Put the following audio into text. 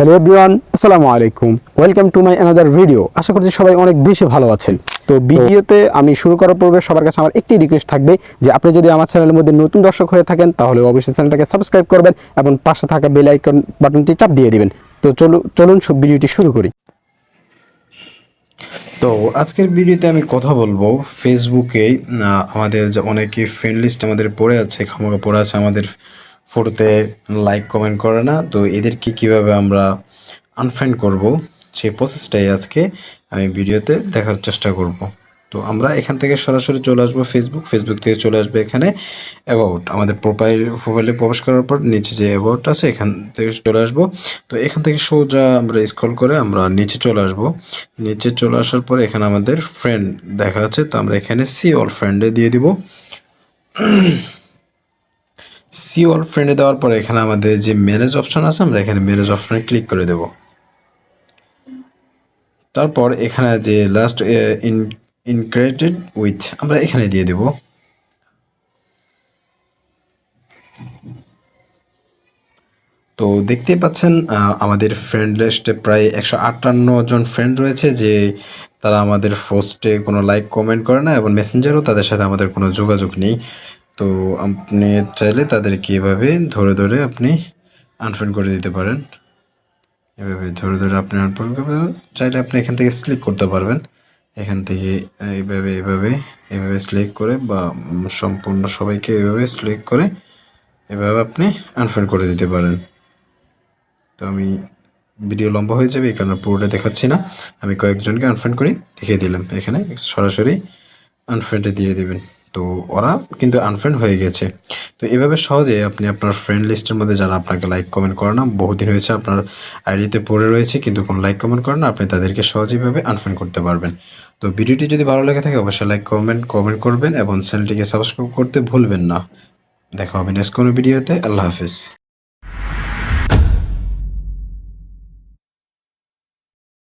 Hello everyone আসসালামু আলাইকুম। Welcome to my another video আশা করছি সবাই অনেক বেশি ভালো আছেন। তো ভিডিওতে আমি শুরু করার পূর্বে সবার কাছে আমার একটি রিকোয়েস্ট থাকবে যে আপনি যদি আমার চ্যানেলের মধ্যে নতুন দর্শক হয়ে থাকেন, তাহলে অবশ্যই চ্যানেলটাকে সাবস্ক্রাইব করবেন এবং পাশে থাকা বেল আইকন বাটনটি চাপ দিয়ে দিবেন। তো চলুন চলুন ভিডিওটি শুরু করি। তো আজকের ভিডিওতে আমি কথা বলব ফেসবুকে আমাদের যে অনেকে ফ্রেন্ড লিস্ট আমাদের পড়ে আছে, খামাকা পড়ে আছে আমাদের ফটোতে লাইক কমেন্ট করে না। তো এদেরকে কীভাবে আমরা আনফ্রেন্ড করব, সেই প্রসেসটাই আজকে আমি ভিডিওতে দেখার চেষ্টা করব। তো আমরা এখান থেকে সরাসরি চলে আসব ফেসবুক ফেসবুক থেকে চলে আসবে এখানে অ্যাবাউট আমাদের প্রোফাইল প্রোফাইলে প্রবেশ করার পর নিচে যে অ্যাবাউট আছে, এখান থেকে চলে আসব। তো এখান থেকে সোজা আমরা স্ক্রল করে আমরা নিচে চলে আসব। নিচে চলে আসার পর এখানে আমাদের ফ্রেন্ড দেখা আছে। তো আমরা এখানে সি অল ফ্রেন্ডে দিয়ে দিব। সি অল ফ্রেন্ডে দেওয়ার পরে এখানে আমাদের যে ম্যারেজ অপশন আছে, আমরা এখানে ম্যারেজ অপশনে ক্লিক করে দেব। তারপর এখানে যে লাস্ট ইন ইনক্রেটেড উইথ আমরা এখানে দিয়ে দেব। তো দেখতেই পাচ্ছেন আমাদের ফ্রেন্ড লিস্টে প্রায় একশো আটান্ন জন ফ্রেন্ড রয়েছে যে তারা আমাদের পোস্টে কোনো লাইক কমেন্ট করে না এবং মেসেঞ্জারও তাদের সাথে আমাদের কোনো যোগাযোগ নেই। তো আপনি চাইলে তাদেরকে এভাবে ধরে ধরে আপনি আনফ্রেন্ড করে দিতে পারেন। এভাবে ধরে ধরে আপনি আনফ্রেন্ড করতে। চাইলে আপনি এখান থেকে সিলেক্ট করতে পারবেন। এখান থেকে এইভাবে এভাবে এভাবে সিলেক্ট করে বা সম্পূর্ণ সবাইকে এভাবে সিলেক্ট করে এভাবে আপনি আনফ্রেন্ড করে দিতে পারেন। তো আমি ভিডিও লম্বা হয়ে যাবে, এই কারণে পুরোটা দেখাচ্ছি না। আমি কয়েকজনকে আনফ্রেন্ড করে দেখিয়ে দিলাম। এখানে সরাসরি আনফ্রেন্ডে দিয়ে দিবেন। তো ওরা কিন্তু আনফ্রেন্ড হয়ে গেছে। তো এভাবে সহজে আপনি আপনার ফ্রেন্ড লিস্টের মধ্যে যারা আপনাকে লাইক কমেন্ট করে না, বহুদিন হয়েছে আপনার আইডিতে পড়ে রয়েছে, কিন্তু কোনো লাইক কমেন্ট করে না, আপনি তাদেরকে সহজেইভাবে আনফ্রেন্ড করতে পারবেন। তো ভিডিওটি যদি ভালো লেগে থাকে, অবশ্যই লাইক কমেন্ট কমেন্ট করবেন এবং চ্যানেলটিকে সাবস্ক্রাইব করতে ভুলবেন না। দেখা হবে নেক্সট কোনো ভিডিওতে আল্লাহ হাফিজ।